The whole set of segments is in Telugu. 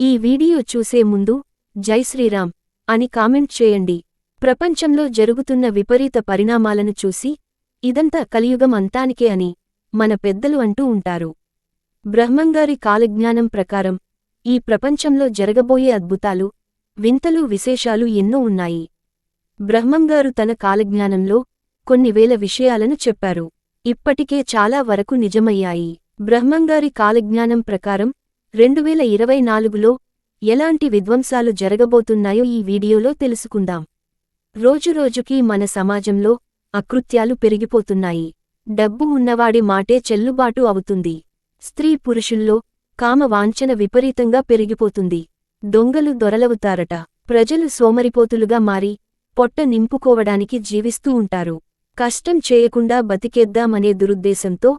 ఈ వీడియో చూసే ముందు జై శ్రీరామ్ అని కామెంట్ చేయండి. ప్రపంచంలో జరుగుతున్న విపరీత పరిణామాలను చూసి ఇదంతా కలియుగం అంతానికే అని మన పెద్దలు అంటూ ఉంటారు. బ్రహ్మంగారి కాలజ్ఞానం ప్రకారం ఈ ప్రపంచంలో జరగబోయే అద్భుతాలు వింతలు విశేషాలు ఎన్నో ఉన్నాయి. బ్రహ్మంగారు తన కాలజ్ఞానంలో కొన్ని వేల విషయాలను చెప్పారు. ఇప్పటికే చాలా వరకు నిజమయ్యాయి. బ్రహ్మంగారి కాలజ్ఞానం ప్రకారం రెండువేల ఇరవై నాలుగులో ఎలాంటి విధ్వంసాలు జరగబోతున్నాయో ఈ వీడియోలో తెలుసుకుందాం. రోజురోజుకీ మన సమాజంలో అకృత్యాలు పెరిగిపోతున్నాయి. డబ్బు ఉన్నవాడి మాటే చెల్లుబాటు అవుతుంది. స్త్రీ పురుషుల్లో కామ వాంఛన విపరీతంగా పెరిగిపోతుంది. దొంగలు దొరలవుతారట. ప్రజలు సోమరిపోతులుగా మారి పొట్ట నింపుకోవడానికి జీవిస్తూ ఉంటారు. కష్టం చేయకుండా బతికేద్దామనే దురుద్దేశంతో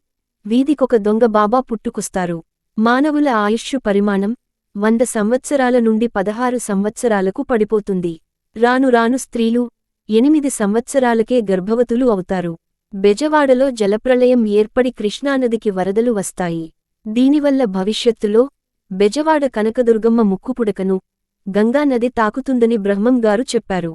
వీధికొక దొంగ బాబా పుట్టుకొస్తారు. మానవుల ఆయుష్షు పరిమాణం వంద సంవత్సరాల నుండి పదహారు సంవత్సరాలకు పడిపోతుంది. రాను రాను స్త్రీలు ఎనిమిది సంవత్సరాలకే గర్భవతులు అవుతారు. బెజవాడలో జలప్రళయం ఏర్పడి కృష్ణానదికి వరదలు వస్తాయి. దీనివల్ల భవిష్యత్తులో బెజవాడ కనకదుర్గమ్మ ముక్కుపుడకను గంగానది తాకుతుందని బ్రహ్మంగారు చెప్పారు.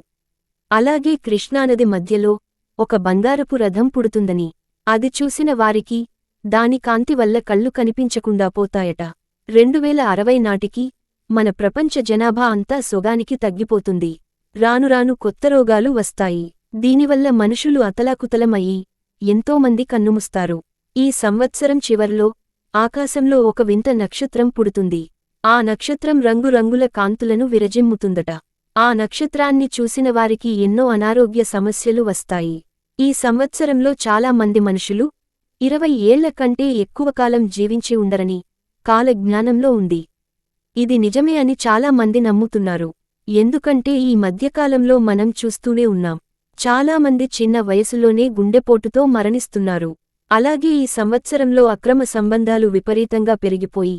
అలాగే కృష్ణానది మధ్యలో ఒక బంగారపు రథం పుడుతుందని అది చూసిన వారికి దాని కాంతి వల్ల కళ్ళు కనిపించకుండా పోతాయట. రెండువేల అరవై నాటికి మన ప్రపంచ జనాభా అంతా సొగానికి తగ్గిపోతుంది. రానురాను కొత్త రోగాలు వస్తాయి. దీనివల్ల మనుషులు అతలాకుతలమయ్యి ఎంతోమంది కన్నుముస్తారు. ఈ సంవత్సరం చివర్లో ఆకాశంలో ఒక వింత నక్షత్రం పుడుతుంది. ఆ నక్షత్రం రంగురంగుల కాంతులను విరజిమ్ముతుందట. ఆ నక్షత్రాన్ని చూసిన వారికి ఎన్నో అనారోగ్య సమస్యలు వస్తాయి. ఈ సంవత్సరంలో చాలా మంది మనుషులు ఇరవై ఏళ్ళ కంటే ఎక్కువ కాలం జీవించి ఉండరని కాలజ్ఞానంలో ఉంది. ఇది నిజమే అని చాలా మంది నమ్ముతున్నారు. ఎందుకంటే ఈ మధ్యకాలంలో మనం చూస్తూనే ఉన్నాం. చాలామంది చిన్న వయసులోనే గుండెపోటుతో మరణిస్తున్నారు. అలాగే ఈ సంవత్సరంలో అక్రమ సంబంధాలు విపరీతంగా పెరిగిపోయి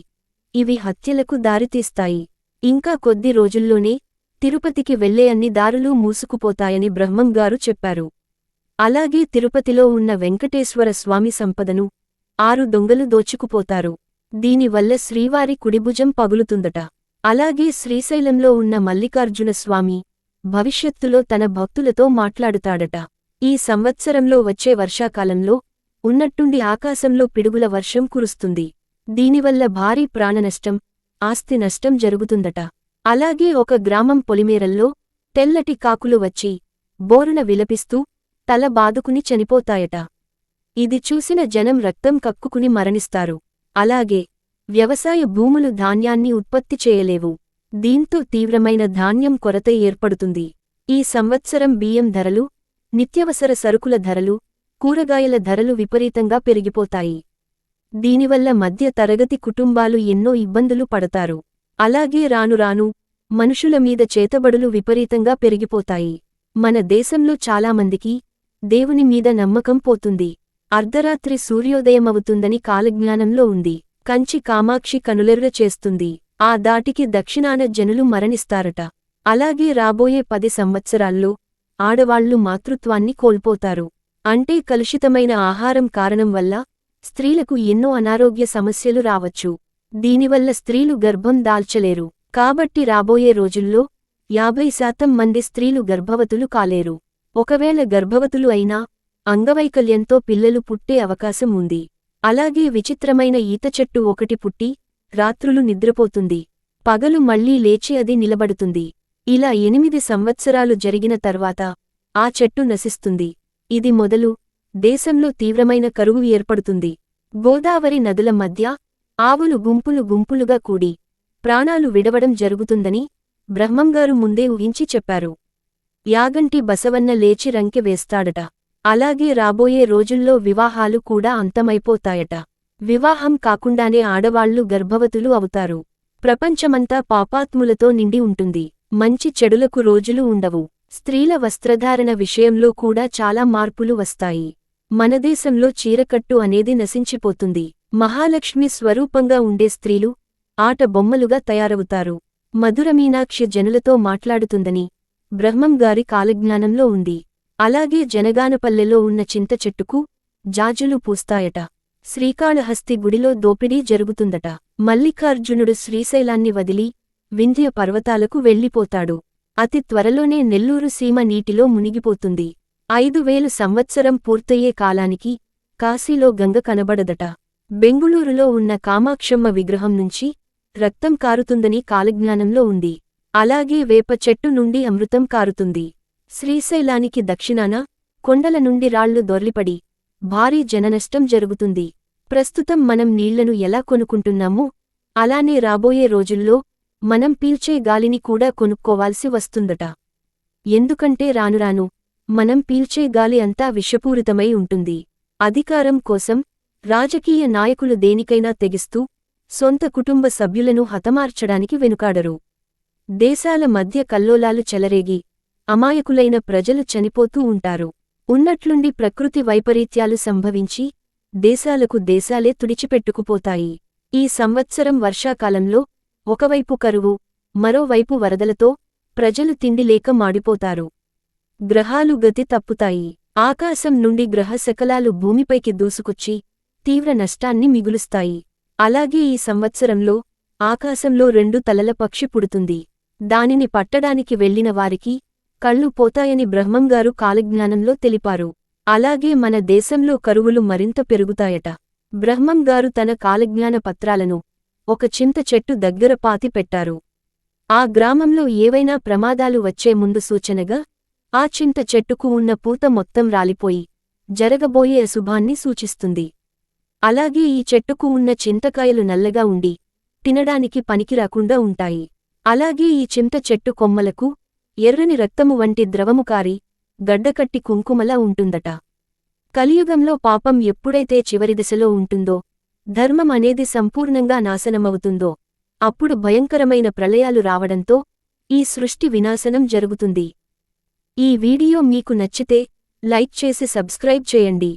ఇవి హత్యలకు దారితీస్తాయి. ఇంకా కొద్ది రోజుల్లోనే తిరుపతికి వెళ్ళే అన్ని దారులు మూసుకుపోతాయని బ్రహ్మంగారు చెప్పారు. అలాగే తిరుపతిలో ఉన్న వెంకటేశ్వర స్వామి సంపదను ఆరు దొంగలు దోచుకుపోతారు. దీనివల్ల శ్రీవారి కుడిభుజం పగులుతుందట. అలాగే శ్రీశైలంలో ఉన్న మల్లికార్జున స్వామి భవిష్యత్తులో తన భక్తులతో మాట్లాడుతాడట. ఈ సంవత్సరంలో వచ్చే వర్షాకాలంలో ఉన్నట్టుండి ఆకాశంలో పిడుగుల వర్షం కురుస్తుంది. దీనివల్ల భారీ ప్రాణనష్టం ఆస్తి నష్టం జరుగుతుందట. అలాగే ఒక గ్రామం పొలిమేరల్లో తెల్లటి కాకులు వచ్చి బోరున విలపిస్తూ తల బాదుకుని చనిపోతాయట. ఇది చూసిన జనం రక్తం కక్కుకుని మరణిస్తారు. అలాగే వ్యవసాయ భూములు ధాన్యాన్ని ఉత్పత్తి చేయలేవు. దీంతో తీవ్రమైన ధాన్యం కొరత ఏర్పడుతుంది. ఈ సంవత్సరం బియ్యం ధరలు నిత్యవసర సరుకుల ధరలు కూరగాయల ధరలు విపరీతంగా పెరిగిపోతాయి. దీనివల్ల మధ్య తరగతి కుటుంబాలు ఎన్నో ఇబ్బందులు పడతారు. అలాగే రానురాను మనుషుల మీద చేతబడులు విపరీతంగా పెరిగిపోతాయి. మన దేశంలో చాలామందికి దేవుని మీద నమ్మకం పోతుంది. అర్ధరాత్రి సూర్యోదయమవుతుందని కాలజ్ఞానంలో ఉంది. కంచి కామాక్షి కనులెర్ర చేస్తుంది. ఆ దాటికి దక్షిణాన జనులు మరణిస్తారట. అలాగే రాబోయే పది సంవత్సరాల్లో ఆడవాళ్ళు మాతృత్వాన్ని కోల్పోతారు. అంటే కలుషితమైన ఆహారం కారణం వల్ల స్త్రీలకు ఎన్నో అనారోగ్య సమస్యలు రావచ్చు. దీనివల్ల స్త్రీలు గర్భం దాల్చలేరు. కాబట్టి రాబోయే రోజుల్లో యాభై శాతం మంది స్త్రీలు గర్భవతులు కాలేరు. ఒకవేళ గర్భవతులు అయినా అంగవైకల్యంతో పిల్లలు పుట్టే అవకాశం ఉంది. అలాగే విచిత్రమైన ఈత చెట్టు ఒకటి పుట్టి రాత్రులు నిద్రపోతుంది. పగలు మళ్ళీ లేచి అది నిలబడుతుంది. ఇలా ఎనిమిది సంవత్సరాలు జరిగిన తర్వాత ఆ చెట్టు నశిస్తుంది. ఇది మొదలు దేశంలో తీవ్రమైన కరువు ఏర్పడుతుంది. గోదావరి నదుల మధ్య ఆవులు గుంపులు గుంపులుగా కూడి ప్రాణాలు విడవడం జరుగుతుందని బ్రహ్మంగారు ముందే ఊహించి చెప్పారు. యాగంటి బసవన్న లేచి రంకె వేస్తాడట. అలాగే రాబోయే రోజుల్లో వివాహాలు కూడా అంతమైపోతాయట. వివాహం కాకుండానే ఆడవాళ్ళు గర్భవతులు అవుతారు. ప్రపంచమంతా పాపాత్ములతో నిండి ఉంటుంది. మంచి చెడులకు రోజులు ఉండవు. స్త్రీల వస్త్రధారణ విషయంలో కూడా చాలా మార్పులు వస్తాయి. మనదేశంలో చీరకట్టు అనేది నశించిపోతుంది. మహాలక్ష్మి స్వరూపంగా ఉండే స్త్రీలు ఆట బొమ్మలుగా తయారవుతారు. మధురమీనాక్షి జనులతో మాట్లాడుతుందని బ్రహ్మంగారి కాలజ్ఞానంలో ఉంది. అలాగే జనగానపల్లెలో ఉన్న చింత చెట్టుకు జాజులు పూస్తాయట. శ్రీకాళహస్తి గుడిలో దోపిడీ జరుగుతుందట. మల్లికార్జునుడు శ్రీశైలాన్ని వదిలి వింధ్య పర్వతాలకు వెళ్ళిపోతాడు. అతి త్వరలోనే నెల్లూరు సీమ నీటిలో మునిగిపోతుంది. ఐదు వేలు సంవత్సరం పూర్తయ్యే కాలానికి కాశీలో గంగ కనబడదట. బెంగుళూరులో ఉన్న కామాక్షమ్మ విగ్రహం నుంచి రక్తం కారుతుందని కాలజ్ఞానంలో ఉంది. అలాగే వేప చెట్టు నుండి అమృతం కారుతుంది. శ్రీశైలానికి దక్షిణాన కొండల నుండి రాళ్ళు దొర్లిపడి భారీ జననష్టం జరుగుతుంది. ప్రస్తుతం మనం నీళ్ళను ఎలా కొనుక్కుంటున్నామో అలానే రాబోయే రోజుల్లో మనం పీల్చే గాలిని కూడా కొనుక్కోవాల్సి వస్తుందట. ఎందుకంటే రానురాను మనం పీల్చే గాలి అంతా విషపూరితమై ఉంటుంది. అధికారం కోసం రాజకీయ నాయకులు దేనికైనా తెగిస్తూ సొంత కుటుంబ సభ్యులను హతమార్చడానికి వెనుకాడరు. దేశాల మధ్య కల్లోలాలు చెలరేగి అమాయకులైన ప్రజలు చనిపోతూ ఉంటారు. ఉన్నట్లుండి ప్రకృతి వైపరీత్యాలు సంభవించి దేశాలకు దేశాలే తుడిచిపెట్టుకుపోతాయి. ఈ సంవత్సరం వర్షాకాలంలో ఒకవైపు కరువు మరోవైపు వరదలతో ప్రజలు తిండిలేక మాడిపోతారు. గ్రహాలు గతి తప్పుతాయి. ఆకాశం నుండి గ్రహ శకలాలు భూమిపైకి దూసుకొచ్చి తీవ్ర నష్టాన్ని మిగులుస్తాయి. అలాగే ఈ సంవత్సరంలో ఆకాశంలో రెండు తలల పక్షి పుడుతుంది. దానిని పట్టడానికి వెళ్ళిన వారికి కళ్ళు పోతాయని బ్రహ్మంగారు కాలజ్ఞానంలో తెలిపారు. అలాగే మన దేశంలో కరువులు మరింత పెరుగుతాయట. బ్రహ్మంగారు తన కాలజ్ఞాన పత్రాలను ఒక చింత చెట్టు దగ్గర పాతి పెట్టారు. ఆ గ్రామంలో ఏవైనా ప్రమాదాలు వచ్చే ముందు సూచనగా ఆ చింత చెట్టుకు ఉన్న పూత మొత్తం రాలిపోయి జరగబోయే అశుభాన్ని సూచిస్తుంది. అలాగే ఈ చెట్టుకు ఉన్న చింతకాయలు నల్లగా ఉండి తినడానికి పనికిరాకుండా ఉంటాయి. అలాగే ఈ చింత చెట్టు కొమ్మలకు ఎర్రని రక్తము వంటి ద్రవము కారి గడ్డకట్టి కుంకుమలా ఉంటుందట. కలియుగంలో పాపం ఎప్పుడైతే చివరి దశలో ఉంటుందో ధర్మం అనేది సంపూర్ణంగా నాశనమవుతుందో అప్పుడు భయంకరమైన ప్రళయాలు రావడంతో ఈ సృష్టి వినాశనం జరుగుతుంది. ఈ వీడియో మీకు నచ్చితే లైక్ చేసి సబ్స్క్రైబ్ చేయండి.